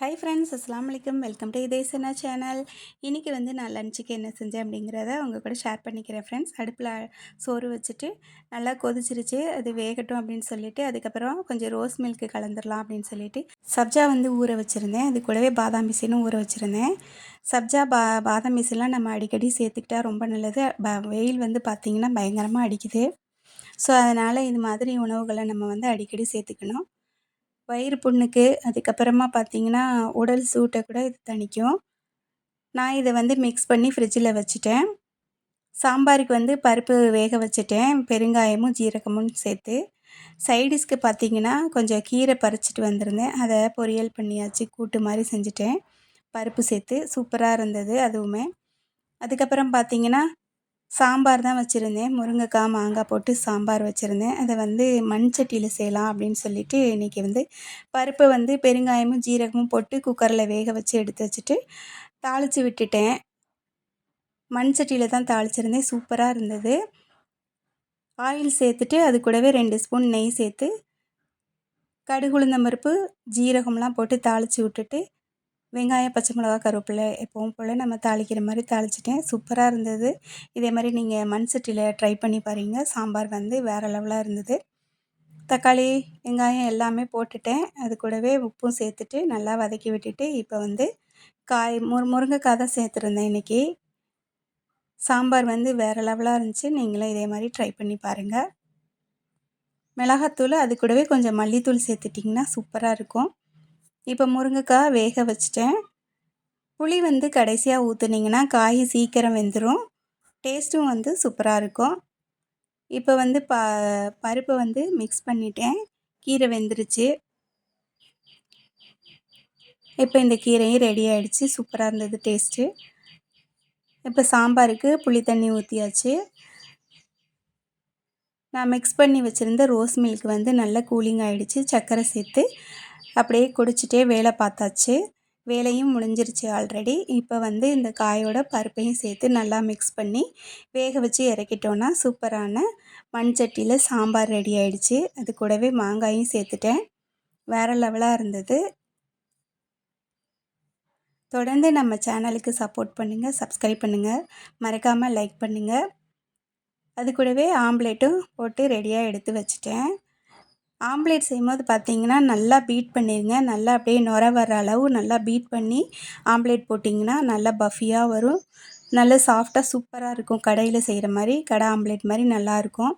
Hi friends அஸ்லாம் வலைக்கம் welcome to இதேசனா channel இன்றைக்கி வந்து நான் லஞ்சுக்கு என்ன செஞ்சேன் அப்படிங்கிறத உங்கள் கூட ஷேர் பண்ணிக்கிறேன் ஃப்ரெண்ட்ஸ் அடுப்பில் சோறு வச்சுட்டு நல்லா கொதிச்சிருச்சு. அது வேகட்டும் அப்படின்னு சொல்லிவிட்டு அதுக்கப்புறம் கொஞ்சம் ரோஸ் மில்க்கு கலந்துடலாம் அப்படின்னு சொல்லிட்டு சப்ஜா வந்து ஊற வச்சுருந்தேன். அது கூடவே பாதாம் மிசினும் ஊற வச்சுருந்தேன். சப்ஜா பா பாதாம் மிசின்லாம் நம்ம அடிக்கடி சேர்த்துக்கிட்டா ரொம்ப நல்லது. ப வெயில் வந்து பார்த்திங்கன்னா பயங்கரமாக அடிக்குது. ஸோ அதனால் இது மாதிரி உணவுகளை நம்ம வந்து அடிக்கடி சேர்த்துக்கணும். வயிறு புண்ணுக்கு அதுக்கப்புறமா பார்த்தீங்கன்னா உடல் சூட்டை கூட இது தணிக்கும். நான் இதை வந்து மிக்ஸ் பண்ணி ஃப்ரிட்ஜில் வச்சுட்டேன். சாம்பாருக்கு வந்து பருப்பு வேக வச்சுட்டேன். பெருங்காயமும் ஜீரகமும் சேர்த்து. சைடிஷ்க்கு பார்த்தீங்கன்னா கொஞ்சம் கீரை பறிச்சிட்டு வந்திருந்தேன். அதை பொரியல் பண்ணியாச்சு கூட்டு மாதிரி செஞ்சுட்டேன். பருப்பு சேர்த்து சூப்பராக இருந்தது அதுவுமே. அதுக்கப்புறம் பார்த்தீங்கன்னா சாம்பார் தான் வச்சுருந்தேன். முருங்கைக்காய் மாங்காய் போட்டு சாம்பார் வச்சுருந்தேன். அதை வந்து மண் சட்டியில் செய்யலாம் அப்படின்னு சொல்லிட்டு இன்றைக்கி வந்து பருப்பை வந்து பெருங்காயமும் ஜீரகமும் போட்டு குக்கரில் வேக வச்சு எடுத்து வச்சுட்டு தாளித்து விட்டுட்டேன். மண் சட்டியில் தான் தாளிச்சிருந்தேன். சூப்பராக இருந்தது. ஆயில் சேர்த்துட்டு அது கூடவே ரெண்டு ஸ்பூன் நெய் சேர்த்து கடுகுளுந்தம்பருப்பு ஜீரகம்லாம் போட்டு தாளித்து விட்டுட்டு வெங்காயம் பச்சை மிளகா கருவேப்பிலை எப்பவும் போல் நம்ம தாளிக்கிற மாதிரி தாளிச்சிட்டேன். சூப்பராக இருந்தது. இதே மாதிரி நீங்கள் மண் சட்டியில் ட்ரை பண்ணி பாருங்கள் சாம்பார் வந்து வேறு லெவலாக இருந்தது. தக்காளி வெங்காயம் எல்லாமே போட்டுட்டேன். அது கூடவே உப்பும் சேர்த்துட்டு நல்லா வதக்கி விட்டுட்டு இப்போ வந்து காய் முரு முருங்கைக்காய் தான் சேர்த்துருந்தேன் இன்றைக்கி சாம்பார் வந்து வேறு லெவலாக இருந்துச்சு. நீங்களும் இதே மாதிரி ட்ரை பண்ணி பாருங்கள் மிளகாத்தூள் அது கூடவே கொஞ்சம் மல்லித்தூள் சேர்த்துட்டிங்கன்னா சூப்பராக இருக்கும். இப்போ முருங்கைக்காய் வேக வச்சுட்டேன். புளி வந்து கடைசியாக ஊற்றுனீங்கன்னா காய் சீக்கிரம் வெந்துடும் டேஸ்ட்டும் வந்து சூப்பராக இருக்கும். இப்போ வந்து ப பருப்பை வந்து மிக்ஸ் பண்ணிட்டேன். கீரை வெந்துருச்சு. இப்போ இந்த கீரையும் ரெடி ஆகிடுச்சு சூப்பராக இருந்தது டேஸ்ட்டு. இப்போ சாம்பாருக்கு புளி தண்ணி ஊற்றியாச்சு நான் மிக்ஸ் பண்ணி வச்சுருந்த ரோஸ் மில்க் வந்து நல்லா கூலிங் ஆகிடுச்சு சர்க்கரை சேர்த்து அப்படியே குடிச்சிட்டே வேலை பார்த்தாச்சு. வேலையும் முடிஞ்சிருச்சு ஆல்ரெடி இப்போ வந்து இந்த காயோட பருப்பையும் சேர்த்து நல்லா மிக்ஸ் பண்ணி வேக வச்சு இறக்கிட்டோன்னா சூப்பரான மண் சட்டியில் சாம்பார் ரெடி ஆகிடுச்சு அது கூடவே மாங்காயும் சேர்த்துட்டேன். வேறு லெவலாக இருந்தது. தொடர்ந்து நம்ம சேனலுக்கு சப்போர்ட் பண்ணுங்கள் சப்ஸ்கிரைப் பண்ணுங்கள் மறக்காமல் லைக் பண்ணுங்கள் அது கூடவே ஆம்லேட்டும் போட்டு ரெடியாக எடுத்து வச்சுட்டேன். ஆம்லேட் செய்யும்போது பார்த்தீங்கன்னா நல்லா பீட் பண்ணிடுங்க நல்லா அப்படியே நுர வர அளவு நல்லா பீட் பண்ணி ஆம்லேட் போட்டிங்கன்னா நல்லா பஃபியாக வரும். நல்லா சாஃப்டாக சூப்பராக இருக்கும். கடையில் செய்கிற மாதிரி கடை ஆம்லேட் மாதிரி நல்லாயிருக்கும்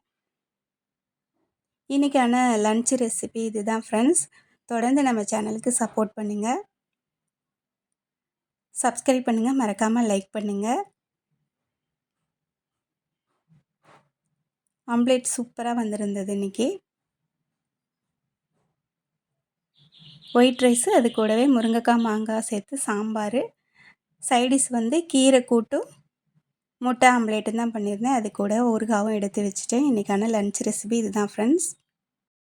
இன்றைக்கான லன்ச் ரெசிபி இது தான் ஃப்ரெண்ட்ஸ் தொடர்ந்து நம்ம சேனலுக்கு சப்போர்ட் பண்ணுங்கள் சப்ஸ்கிரைப் பண்ணுங்கள் மறக்காமல் லைக் பண்ணுங்கள் ஆம்லேட் சூப்பராக வந்திருந்தது இன்றைக்கி ஒயிட் ரைஸு அது கூடவே முருங்கைக்காய் மாங்காய் சேர்த்து சாம்பார். சைடிஷ் வந்து கீரை கூட்டும் முட்டை ஆம்லேட்டும் தான் பண்ணியிருந்தேன். அது கூட ஊறுகாவும் எடுத்து வச்சுட்டேன். இன்றைக்கான லன்ச் ரெசிபி இதுதான் ஃப்ரெண்ட்ஸ்.